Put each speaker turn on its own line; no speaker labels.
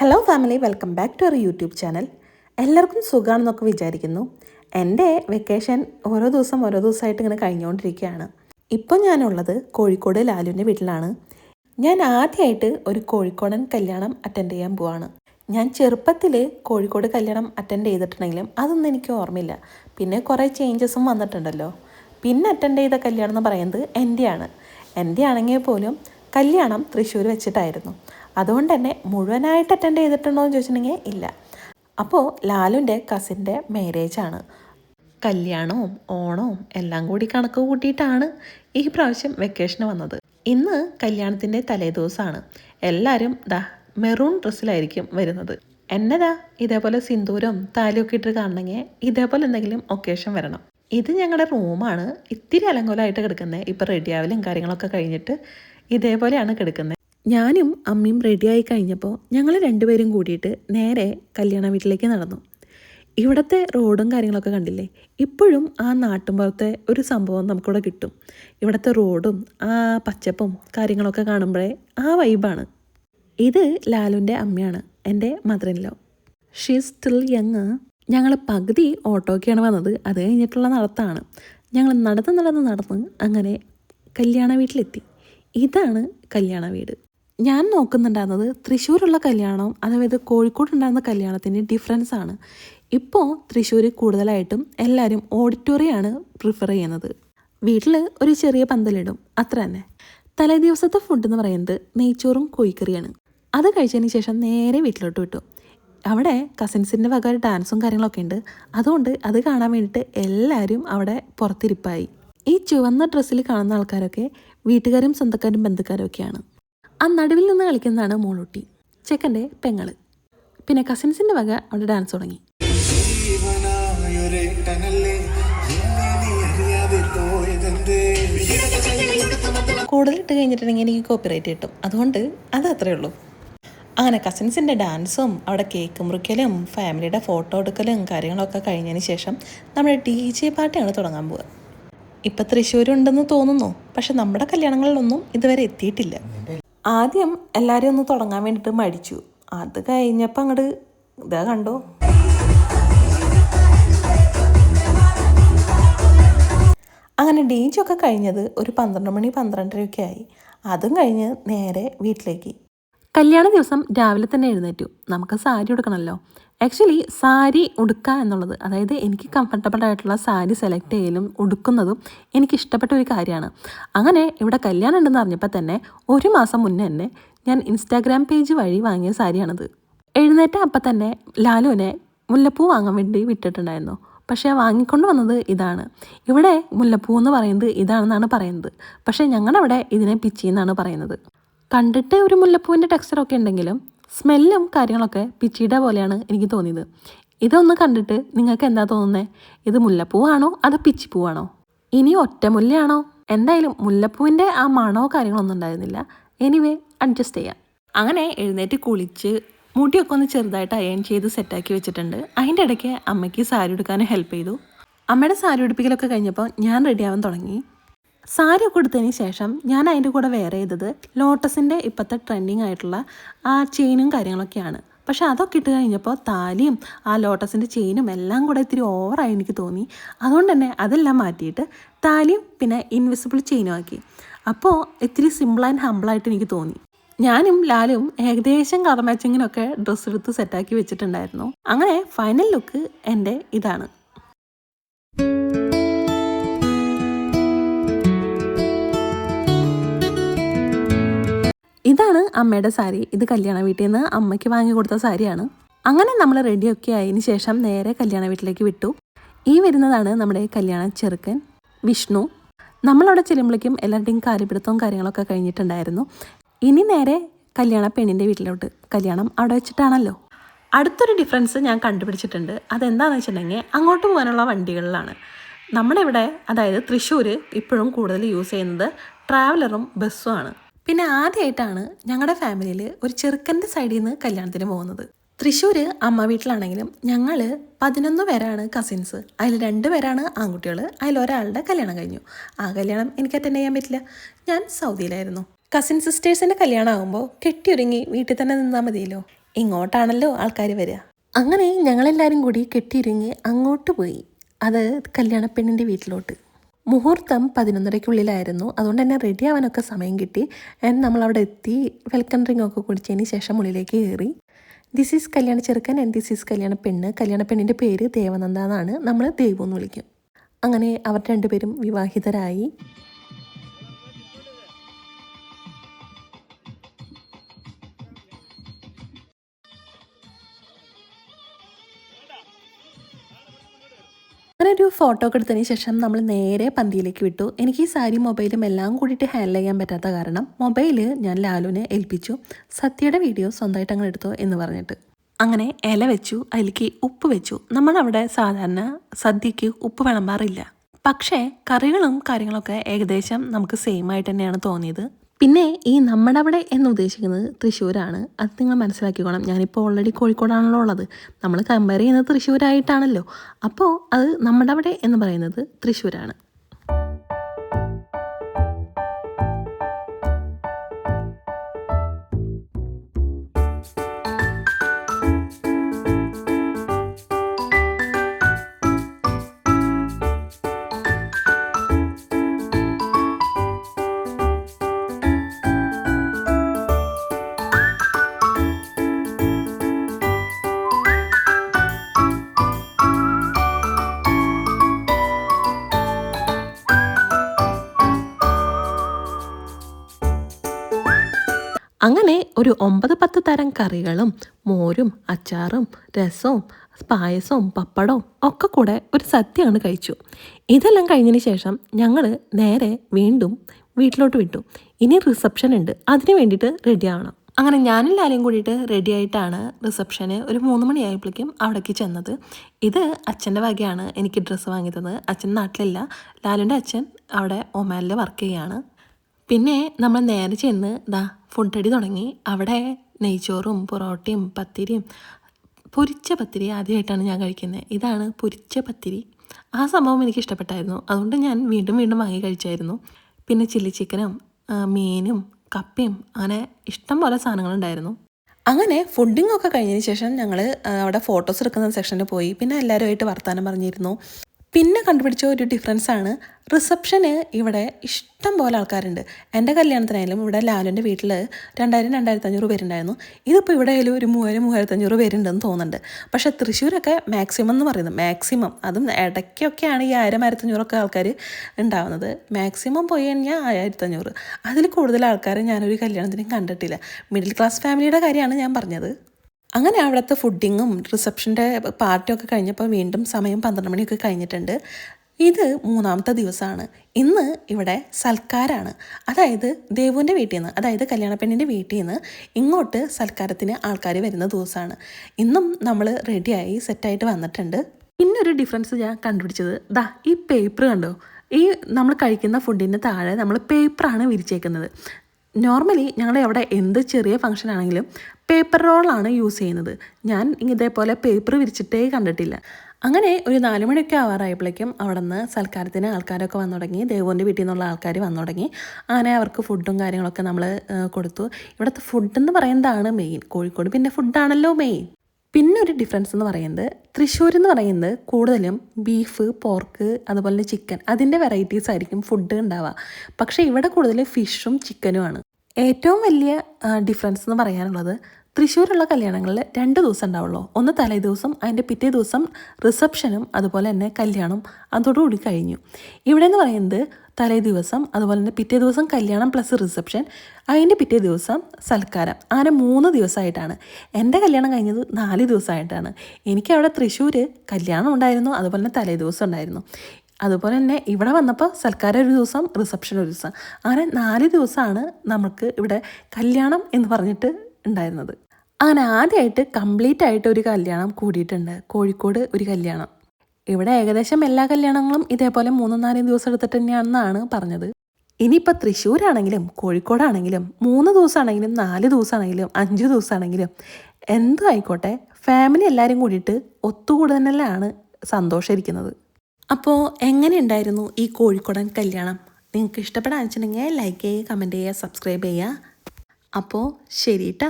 Hello family welcome back to our YouTube channel എല്ലാവർക്കും സുഖമാണെന്നൊക്കെ വിചാരിക്കുന്നു. എന്റെ വെക്കേഷൻ ഓരോ ദിവസം ഓരോ ദിവസമായിട്ട് ഇങ്ങനെ കഴിഞ്ഞുകൊണ്ടിരിക്കുകയാണ്. ഇപ്പോൾ ഞാനുള്ളത് കോഴിക്കോട് ലാലുവിന്റെ വീട്ടിലാണ്. ഞാൻ ആദ്യമായിട്ട് ഒരു കോഴിക്കോടൻ കല്യാണം അറ്റൻഡ് ചെയ്യാൻ പോവാണ്. ഞാൻ ചെറുപ്പത്തിൽ കോഴിക്കോട് കല്യാണം അറ്റൻഡ് ചെയ്തിട്ടുണ്ടെങ്കിലും അതൊന്നും എനിക്ക് ഓർമ്മയില്ല. പിന്നെ കുറേ ചേഞ്ചസും വന്നിട്ടുണ്ടല്ലോ. പിന്നെ അറ്റൻഡ് ചെയ്ത കല്യാണം എന്ന് പറയുന്നത് എന്റെയാണ്. എന്റെ ആണെങ്കിൽ പോലും കല്യാണം തൃശ്ശൂർ വെച്ചിട്ടായിരുന്നു. അതുകൊണ്ട് തന്നെ മുഴുവനായിട്ട് അറ്റൻഡ് ചെയ്തിട്ടുണ്ടോ എന്ന് ചോദിച്ചിട്ടുണ്ടെങ്കിൽ ഇല്ല. അപ്പോൾ ലാലുന്റെ കസിന്റെ ആണ്. കല്യാണവും ഓണവും എല്ലാം കൂടി കണക്ക് കൂട്ടിയിട്ടാണ് ഈ പ്രാവശ്യം വെക്കേഷന് വന്നത്. ഇന്ന് കല്യാണത്തിന്റെ തലേദിവസമാണ് എല്ലാവരും ദാ മെറൂൺ ഡ്രസ്സിലായിരിക്കും വരുന്നത്. എന്നതാ ഇതേപോലെ സിന്ദൂരം താലിയൊക്കെ ഇട്ട് കാണണമെങ്കിൽ ഇതേപോലെ എന്തെങ്കിലും ഒക്കേഷൻ വരണം. ഇത് ഞങ്ങളുടെ റൂമാണ് ഇത്തിരി അലങ്കോലമായിട്ട് കിടക്കുന്നത് ഇപ്പം റെഡിയാവലും കാര്യങ്ങളൊക്കെ കഴിഞ്ഞിട്ട് ഇതേപോലെയാണ് കിടക്കുന്നത് ഞാനും അമ്മയും റെഡിയായി കഴിഞ്ഞപ്പോൾ ഞങ്ങൾ രണ്ടുപേരും കൂടിയിട്ട് നേരെ കല്യാണ വീട്ടിലേക്ക് നടന്നു. ഇവിടുത്തെ റോഡും കാര്യങ്ങളൊക്കെ കണ്ടില്ലേ? ഇപ്പോഴും ആ നാട്ടുമ്പുറത്തെ ഒരു സംഭവം നമുക്കിവിടെ കിട്ടും. ഇവിടുത്തെ റോഡും ആ പച്ചപ്പും കാര്യങ്ങളൊക്കെ കാണുമ്പോഴേ ആ വൈബാണ് ഇത് ലാലുവിന്റെ അമ്മയാണ് എന്റെ മദറിൻലോ ഷീ സ്റ്റിൽ യങ് ഞങ്ങൾ പകുതി ഓട്ടോക്കെയാണ് വന്നത് അത് കഴിഞ്ഞിട്ടുള്ള നടത്താണ്. ഞങ്ങൾ നടന്ന് നടന്ന് നടന്ന് അങ്ങനെ കല്യാണ വീട്ടിലെത്തി. ഇതാണ് കല്യാണ വീട്. ഞാൻ നോക്കുന്നുണ്ടായിരുന്നത് തൃശ്ശൂരുള്ള കല്യാണവും അതായത് കോഴിക്കോട് ഉണ്ടായിരുന്ന കല്യാണത്തിന്റെ ഡിഫറൻസ് ആണ്. ഇപ്പോൾ തൃശ്ശൂർ കൂടുതലായിട്ടും എല്ലാവരും ഓഡിറ്റോറിയമാണ് പ്രിഫർ ചെയ്യുന്നത്. വീട്ടിൽ ഒരു ചെറിയ പന്തലിടും അത്ര തന്നെ. തലേ ദിവസത്തെ ഫുഡ് എന്ന് പറയുന്നത് നെയ്ച്ചോറും കോഴിക്കറിയാണ്. അത് കഴിച്ചതിന് ശേഷം നേരെ വീട്ടിലോട്ട് വിട്ടു. അവിടെ കസിൻസിന്റെ വക ഡാൻസും കാര്യങ്ങളൊക്കെ ഉണ്ട്. അതുകൊണ്ട് അത് കാണാൻ വേണ്ടിയിട്ട് എല്ലാവരും അവിടെ പുറത്തിരിപ്പായി. ഈ ചുവന്ന ഡ്രസ്സിൽ കാണുന്ന ആൾക്കാരൊക്കെ വീട്ടുകാരും സ്വന്തക്കാരും ബന്ധുക്കാരും ഒക്കെയാണ് ആ നടുവിൽ നിന്ന് കളിക്കുന്നതാണ് മോളൂട്ടി ചെക്കന്റെ പെങ്ങൾ. പിന്നെ കസിൻസിന്റെ വക അവിടെ ഡാൻസ് തുടങ്ങി. ഇട്ട് കഴിഞ്ഞിട്ടുണ്ടെങ്കിൽ എനിക്ക് കോപ്പിറൈറ്റ് കിട്ടും. അതുകൊണ്ട് അത് അത്രേ ഉള്ളൂ. അങ്ങനെ കസിൻസിന്റെ ഡാൻസും അവിടെ കേക്ക് മുറിക്കലും ഫാമിലിയുടെ ഫോട്ടോ എടുക്കലും കാര്യങ്ങളൊക്കെ കഴിഞ്ഞതിന് ശേഷം നമ്മുടെ ഡി ജെ പാർട്ടിയാണ് തുടങ്ങാൻ പോവുക. ഇപ്പം തൃശ്ശൂരുണ്ടെന്ന് തോന്നുന്നു. പക്ഷെ നമ്മുടെ കല്യാണങ്ങളിലൊന്നും ഇതുവരെ എത്തിയിട്ടില്ല. ആദ്യം എല്ലാവരും ഒന്ന് തുടങ്ങാൻ വേണ്ടിയിട്ട് മടിച്ചു. അത് കഴിഞ്ഞപ്പോൾ അങ്ങോട്ട് ഇതാ കണ്ടോ. അങ്ങനെ ഡീഞ്ചൊക്കെ കഴിഞ്ഞത് ഒരു പന്ത്രണ്ട് മണി പന്ത്രണ്ടരയൊക്കെ ആയി. അതും കഴിഞ്ഞ് നേരെ വീട്ടിലേക്ക്. കല്യാണ ദിവസം രാവിലെ തന്നെ എഴുന്നേറ്റു. നമുക്ക് സാരി ഉടുക്കണമല്ലോ ആക്ച്വലി സാരി ഉടുക്കുക എന്നുള്ളത് അതായത് എനിക്ക് കംഫർട്ടബിൾ ആയിട്ടുള്ള സാരി സെലക്ട് ചെയ്യലും ഉടുക്കുന്നതും എനിക്ക് ഇഷ്ടപ്പെട്ട ഒരു കാര്യമാണ്. അങ്ങനെ ഇവിടെ കല്യാണം ഉണ്ടെന്ന് അറിഞ്ഞപ്പോൾ തന്നെ ഒരു മാസം മുന്നേ തന്നെ ഞാൻ ഇൻസ്റ്റാഗ്രാം പേജ് വഴി വാങ്ങിയ സാരിയാണത്. എഴുന്നേറ്റ അപ്പം തന്നെ ലാലുവിനെ മുല്ലപ്പൂ വാങ്ങാൻ വേണ്ടി വിട്ടിട്ടുണ്ടായിരുന്നു. പക്ഷേ വാങ്ങിക്കൊണ്ട് വന്നത് ഇതാണ്. ഇവിടെ മുല്ലപ്പൂ എന്ന് പറയുന്നത് ഇതാണെന്നാണ് പറയുന്നത്. പക്ഷേ ഞങ്ങളുടെ ഇതിനെ പിച്ചി എന്നാണ് പറയുന്നത്. കണ്ടിട്ട് ഒരു മുല്ലപ്പൂവിന്റെ ടെക്സ്ചറൊക്കെ ഉണ്ടെങ്കിലും സ്മെല്ലും കാര്യങ്ങളൊക്കെ പിച്ചിയുടെ പോലെയാണ് എനിക്ക് തോന്നിയത്. ഇതൊന്ന് കണ്ടിട്ട് നിങ്ങൾക്ക് എന്താ തോന്നുന്നത് ഇത് മുല്ലപ്പൂവാണോ? അത് പിച്ചിപ്പൂവാണോ? ഇനി ഒറ്റമുല്ലയാണോ എന്തായാലും മുല്ലപ്പൂവിന്റെ ആ മണമോ കാര്യങ്ങളൊന്നും ഉണ്ടായിരുന്നില്ല. എനിവേ അഡ്ജസ്റ്റ് ചെയ്യാം. അങ്ങനെ എഴുന്നേറ്റ് കുളിച്ച് മുടിയൊക്കെ ഒന്ന് ചെറുതായിട്ട് അയൺ ചെയ്ത് സെറ്റാക്കി വെച്ചിട്ടുണ്ട്. അതിന്റെ ഇടയ്ക്ക് അമ്മയ്ക്ക് സാരി ഉടുക്കാനും ഹെൽപ്പ് ചെയ്തു. അമ്മയുടെ സാരി ഉടുപ്പിക്കലൊക്കെ കഴിഞ്ഞപ്പോൾ ഞാൻ റെഡിയാവാൻ തുടങ്ങി. സാരി കൊടുത്തതിന് ശേഷം ഞാൻ അതിന്റെ കൂടെ വെയർ ചെയ്തത് ലോട്ടസിന്റെ ഇപ്പോഴത്തെ ട്രെൻഡിങ് ആയിട്ടുള്ള ആ ചെയിനും കാര്യങ്ങളൊക്കെയാണ്. പക്ഷെ അതൊക്കെ ഇട്ട് കഴിഞ്ഞപ്പോൾ താലിയും ആ ലോട്ടസിന്റെ ചെയിനും എല്ലാം കൂടെ ഇത്തിരി ഓവറായി എനിക്ക് തോന്നി. അതുകൊണ്ട് തന്നെ അതെല്ലാം മാറ്റിയിട്ട് താലിയും പിന്നെ ഇൻവിസിബിൾ ചെയിനും ആക്കി. അപ്പോൾ ഇത്തിരി സിമ്പിൾ ആൻഡ് ഹമ്പിളായിട്ട് എനിക്ക് തോന്നി. ഞാനും ലാലും ഏകദേശം കളർ മാച്ചിങ്ങിനൊക്കെ ഡ്രസ്സ് എടുത്ത് സെറ്റാക്കി വെച്ചിട്ടുണ്ടായിരുന്നു. അങ്ങനെ ഫൈനൽ ലുക്ക് എന്റെ ഇതാണ്. ഇതാണ് അമ്മയുടെ സാരി. ഇത് കല്യാണ വീട്ടിൽ നിന്ന് അമ്മയ്ക്ക് വാങ്ങി കൊടുത്ത സാരിയാണ്. അങ്ങനെ നമ്മൾ റെഡിയൊക്കെ ആയതിനു ശേഷം നേരെ കല്യാണ വീട്ടിലേക്ക് വിട്ടു. ഈ വരുന്നതാണ് നമ്മുടെ കല്യാണ ചെറുക്കൻ വിഷ്ണു. നമ്മളവിടെ ചെല്ലുമ്പോഴേക്കും എല്ലാവരുടെയും കാര്യപിടുത്തവും കാര്യങ്ങളൊക്കെ കഴിഞ്ഞിട്ടുണ്ടായിരുന്നു. ഇനി നേരെ കല്യാണ പെണ്ണിന്റെ വീട്ടിലോട്ട് കല്യാണം അവിടെ വെച്ചിട്ടാണല്ലോ. അടുത്തൊരു ഡിഫറൻസ് ഞാൻ കണ്ടുപിടിച്ചിട്ടുണ്ട്. അതെന്താണെന്ന് വെച്ചിട്ടുണ്ടെങ്കിൽ അങ്ങോട്ട് പോകാനുള്ള വണ്ടികളിലാണ്. നമ്മുടെ ഇവിടെ അതായത് തൃശ്ശൂർ ഇപ്പോഴും കൂടുതൽ യൂസ് ചെയ്യുന്നത് ട്രാവലറും ബസ്സുമാണ് പിന്നെ ആദ്യമായിട്ടാണ് ഞങ്ങളുടെ ഫാമിലിയിൽ ഒരു ചെറുക്കന്റെ സൈഡിൽ നിന്ന് കല്യാണത്തിന് പോകുന്നത്. തൃശ്ശൂർ അമ്മ വീട്ടിലാണെങ്കിലും ഞങ്ങൾ പതിനൊന്ന് പേരാണ് കസിൻസ് അതിൽ രണ്ട് പേരാണ് ആൺകുട്ടികൾ അതിൽ ഒരാളുടെ കല്യാണം കഴിഞ്ഞു. ആ കല്യാണം എനിക്ക് അറ്റൻഡ് ചെയ്യാൻ പറ്റില്ല. ഞാൻ സൗദിയിലായിരുന്നു. കസിൻ സിസ്റ്റേഴ്സിന്റെ കല്യാണം ആകുമ്പോൾ കെട്ടിയൊരുങ്ങി വീട്ടിൽ തന്നെ നിന്നാൽ മതിയല്ലോ. ഇങ്ങോട്ടാണല്ലോ ആൾക്കാർ വരിക അങ്ങനെ ഞങ്ങളെല്ലാവരും കൂടി കെട്ടിയിരുങ്ങി അങ്ങോട്ട് പോയി. അത് കല്യാണപ്പെണ്ണിന്റെ വീട്ടിലോട്ട്. മുഹൂർത്തം പതിനൊന്നരയ്ക്കുള്ളിലായിരുന്നു. അതുകൊണ്ട് തന്നെ റെഡി ആവാനൊക്കെ സമയം കിട്ടി. ആൻഡ് നമ്മളവിടെ എത്തി. വെൽക്കം ഡ്രിങ്ക് ഒക്കെ കുടിച്ചതിന് ശേഷം ഉള്ളിലേക്ക് കയറി. ദിസ് ഈസ് കല്യാണ ചെറുക്കൻ ആൻഡ് ദിസ് ഈസ് കല്യാണ പെണ്ണ്. കല്യാണ പെണ്ണിന്റെ പേര് ദേവനന്ദ എന്നാണ്. നമ്മൾ ദേവു എന്ന് വിളിക്കും. അങ്ങനെ അവർ രണ്ടുപേരും വിവാഹിതരായി. ഒരു ഫോട്ടോ ഒക്കെ എടുത്തതിന് ശേഷം നമ്മൾ നേരെ പന്തിയിലേക്ക് വിട്ടു. എനിക്ക് ഈ സാരി മൊബൈലും എല്ലാം കൂടിയിട്ട് ഹാൻഡിൽ ചെയ്യാൻ പറ്റാത്ത കാരണം മൊബൈൽ ഞാൻ ലാലുവിനെ ഏൽപ്പിച്ചു. സത്യയുടെ വീഡിയോ സ്വന്തമായിട്ട് അങ്ങനെ എടുത്തോ എന്ന് പറഞ്ഞിട്ട്. അങ്ങനെ ഇല വെച്ചു അതിലേക്ക് ഉപ്പ് വെച്ചു. നമ്മളവിടെ സാധാരണ സദ്യക്ക് ഉപ്പ് വിളമ്പാറില്ല. പക്ഷേ കറികളും കാര്യങ്ങളൊക്കെ ഏകദേശം നമുക്ക് സെയിം ആയിട്ട് തന്നെയാണ് തോന്നിയത്. പിന്നെ ഈ നമ്മുടെ അവിടെ എന്ന് ഉദ്ദേശിക്കുന്നത് തൃശ്ശൂരാണ്. അത് നിങ്ങൾ മനസ്സിലാക്കിക്കോണം. ഞാനിപ്പോൾ ഓൾറെഡി കോഴിക്കോടാണല്ലോ ഉള്ളത്. നമ്മൾ കമ്പയർ ചെയ്യുന്നത് തൃശ്ശൂരായിട്ടാണല്ലോ. അപ്പോൾ അത് നമ്മുടെ അവിടെ എന്ന് പറയുന്നത് തൃശ്ശൂരാണ്. അങ്ങനെ ഒരു ഒമ്പത് പത്ത് തരം കറികളും മോരും അച്ചാറും രസവും പായസവും പപ്പടവും ഒക്കെ കൂടെ ഒരു സദ്യയാണ് കഴിച്ചു. ഇതെല്ലാം കഴിഞ്ഞതിന് ശേഷം ഞങ്ങൾ നേരെ വീണ്ടും വീട്ടിലോട്ട് വിട്ടു. ഇനി റിസപ്ഷൻ ഉണ്ട്. അതിന് വേണ്ടിയിട്ട് റെഡി ആവണം. അങ്ങനെ ഞാനും ലാലും കൂടിയിട്ട് റെഡി ആയിട്ടാണ് റിസപ്ഷന് ഒരു മൂന്ന് മണിയായപ്പോഴേക്കും അവിടേക്ക് ചെന്നത്. ഇത് അച്ഛന്റെ വകയാണ് എനിക്ക് ഡ്രസ്സ് വാങ്ങി തന്നത്. അച്ഛൻ നാട്ടിലില്ല. ലാലുന്റെ അച്ഛൻ അവിടെ ഒമാനിൽ വർക്ക് ചെയ്യാണ്. പിന്നെ നമ്മൾ നേരെ ചെന്ന് ദാ ഫുഡ് അടി തുടങ്ങി. അവിടെ നെയ്ച്ചോറും പൊറോട്ടയും പത്തിരിയും. പൊരിച്ച പത്തിരി ആദ്യമായിട്ടാണ് ഞാൻ കഴിക്കുന്നത്. ഇതാണ് പൊരിച്ച പത്തിരി. ആ സംഭവം എനിക്ക് ഇഷ്ടപ്പെട്ടായിരുന്നു. അതുകൊണ്ട് ഞാൻ വീണ്ടും വീണ്ടും വാങ്ങി കഴിച്ചായിരുന്നു. പിന്നെ ചില്ലി ചിക്കനും മീനും കപ്പയും അങ്ങനെ ഇഷ്ടം പോലെ സാധനങ്ങളുണ്ടായിരുന്നു അങ്ങനെ ഫുഡിംഗ് ഒക്കെ കഴിഞ്ഞതിന് ശേഷം ഞങ്ങൾ അവിടെ ഫോട്ടോസ് എടുക്കുന്ന സെക്ഷനിൽ പോയി. പിന്നെ എല്ലാവരുമായിട്ട് വർത്തമാനം പറഞ്ഞിരുന്നു. പിന്നെ കണ്ടുപിടിച്ച ഒരു ഡിഫറൻസ് ആണ് റിസപ്ഷന് ഇവിടെ ഇഷ്ടം പോലെ ആൾക്കാരുണ്ട്. എന്റെ കല്യാണത്തിനായാലും ഇവിടെ ലാലുന്റെ വീട്ടിൽ രണ്ടായിരം രണ്ടായിരത്തി അഞ്ഞൂറ് പേരുണ്ടായിരുന്നു. ഇതിപ്പോൾ ഇവിടെ ആയാലും ഒരു മൂവായിരം മൂവായിരത്തി അഞ്ഞൂറ് പേരുണ്ടെന്ന് തോന്നുന്നുണ്ട്. പക്ഷേ തൃശ്ശൂരൊക്കെ മാക്സിമം എന്ന് പറയുന്നത് മാക്സിമം അതും ഇടയ്ക്കൊക്കെയാണ് ഈ ആയിരം ആയിരത്തഞ്ഞൂറൊക്കെ ആൾക്കാർ ഉണ്ടാവുന്നത്. മാക്സിമം പോയി കഴിഞ്ഞാൽ ആയിരത്തഞ്ഞൂറ്. അതിൽ കൂടുതൽ ആൾക്കാരെ ഞാനൊരു കല്യാണത്തിനും കണ്ടിട്ടില്ല. മിഡിൽ ക്ലാസ് ഫാമിലിയുടെ കാര്യമാണ് ഞാൻ പറഞ്ഞത്. അങ്ങനെ അവിടുത്തെ ഫുഡിങ്ങും റിസപ്ഷന്റെ പാർട്ടിയൊക്കെ കഴിഞ്ഞപ്പോൾ വീണ്ടും സമയം പന്ത്രണ്ട് മണിയൊക്കെ കഴിഞ്ഞിട്ടുണ്ട്. ഇത് മൂന്നാമത്തെ ദിവസമാണ്. ഇന്ന് ഇവിടെ സൽക്കാരാണ്. അതായത് ദേവുവിന്റെ വീട്ടിൽ നിന്ന് അതായത് കല്യാണപ്പെണ്ണിന്റെ വീട്ടിൽ നിന്ന് ഇങ്ങോട്ട് സൽക്കാരത്തിന് ആൾക്കാർ വരുന്ന ദിവസമാണ്. ഇന്നും നമ്മൾ റെഡിയായി സെറ്റായിട്ട് വന്നിട്ടുണ്ട്. പിന്നെ ഒരു ഡിഫറൻസ് ഞാൻ കണ്ടുപിടിച്ചത്. ദാ ഈ പേപ്പർ കണ്ടോ? ഈ നമ്മൾ കഴിക്കുന്ന ഫുഡിന്റെ താഴെ നമ്മൾ പേപ്പറാണ് വിരിച്ചേക്കുന്നത്. നോർമലി ഞങ്ങൾ അവിടെ എന്ത് ചെറിയ ഫംഗ്ഷൻ ആണെങ്കിലും പേപ്പർ റോളാണ് യൂസ് ചെയ്യുന്നത്. ഞാൻ ഇതേപോലെ പേപ്പർ വിരിച്ചിട്ടേ കണ്ടിട്ടില്ല. അങ്ങനെ ഒരു നാല് മണിയൊക്കെ ആവാറായപ്പോഴേക്കും അവിടെ നിന്ന് സൽക്കാരത്തിന് ആൾക്കാരൊക്കെ വന്നു തുടങ്ങി. ദേവുവിന്റെ വീട്ടിൽ നിന്നുള്ള ആൾക്കാർ വന്നു തുടങ്ങി. അങ്ങനെ അവർക്ക് ഫുഡും കാര്യങ്ങളൊക്കെ നമ്മൾ കൊടുത്തു. ഇവിടുത്തെ ഫുഡെന്ന് പറയുന്നതാണ് മെയിൻ കോഴിക്കോട് പിന്നെ ഫുഡാണല്ലോ മെയിൻ പിന്നെ ഒരു ഡിഫറൻസ് എന്ന് പറയുന്നത് തൃശ്ശൂർ എന്ന് പറയുന്നത് കൂടുതലും ബീഫ് പോർക്ക് അതുപോലെ ചിക്കൻ അതിന്റെ വെറൈറ്റീസ് ആയിരിക്കും ഫുഡ് ഉണ്ടാവുക. പക്ഷേ ഇവിടെ കൂടുതൽ ഫിഷും ചിക്കനുമാണ് ഏറ്റവും വലിയ ഡിഫറൻസ് എന്ന് പറയാനുള്ളത് തൃശ്ശൂരുള്ള കല്യാണങ്ങളിൽ രണ്ട് ദിവസം ഉണ്ടാവുള്ളൂ. ഒന്ന് തലേ ദിവസം അതിന്റെ പിറ്റേ ദിവസം റിസപ്ഷനും അതുപോലെ തന്നെ കല്യാണം അതോടുകൂടി കഴിഞ്ഞു. ഇവിടെ എന്ന് പറയുന്നത് തലേ ദിവസം അതുപോലെ തന്നെ പിറ്റേ ദിവസം കല്യാണം പ്ലസ് റിസപ്ഷൻ അതിന്റെ പിറ്റേ ദിവസം സൽക്കാരം. അങ്ങനെ മൂന്ന് ദിവസമായിട്ടാണ്. എന്റെ കല്യാണം കഴിഞ്ഞത് നാല് ദിവസമായിട്ടാണ്. എനിക്ക് അവിടെ തൃശ്ശൂർ കല്യാണം ഉണ്ടായിരുന്നു അതുപോലെ തന്നെ തലേ ദിവസം ഉണ്ടായിരുന്നു. അതുപോലെ തന്നെ ഇവിടെ വന്നപ്പോൾ സൽക്കാരം ഒരു ദിവസം റിസപ്ഷൻ ഒരു ദിവസം. അങ്ങനെ നാല് ദിവസമാണ് നമുക്ക് ഇവിടെ കല്യാണം എന്ന് പറഞ്ഞിട്ട് ഉണ്ടായിരുന്നത്. അങ്ങനെ ആദ്യമായിട്ട് കംപ്ലീറ്റ് ആയിട്ട് ഒരു കല്യാണം കൂടിയിട്ടുണ്ട്. കോഴിക്കോട് ഒരു കല്യാണം. ഇവിടെ ഏകദേശം എല്ലാ കല്യാണങ്ങളും ഇതേപോലെ മൂന്നും നാലും ദിവസം എടുത്തിട്ട് തന്നെയാണെന്നാണ് പറഞ്ഞത്. ഇനിയിപ്പോൾ തൃശ്ശൂരാണെങ്കിലും കോഴിക്കോടാണെങ്കിലും മൂന്ന് ദിവസമാണെങ്കിലും നാല് ദിവസമാണെങ്കിലും അഞ്ച് ദിവസമാണെങ്കിലും എന്തും ആയിക്കോട്ടെ ഫാമിലി എല്ലാവരും കൂടിയിട്ട് ഒത്തുകൂടുതലാണ് സന്തോഷമായിരിക്കുന്നത് അപ്പോൾ എങ്ങനെയുണ്ടായിരുന്നു ഈ കോഴിക്കോടൻ കല്യാണം? നിങ്ങൾക്ക് ഇഷ്ടപ്പെടാൻ വെച്ചിട്ടുണ്ടെങ്കിൽ ലൈക്ക് ചെയ്യുക കമന്റ് ചെയ്യുക സബ്സ്ക്രൈബ് ചെയ്യുക. അപ്പോൾ ശരി കേട്ടോ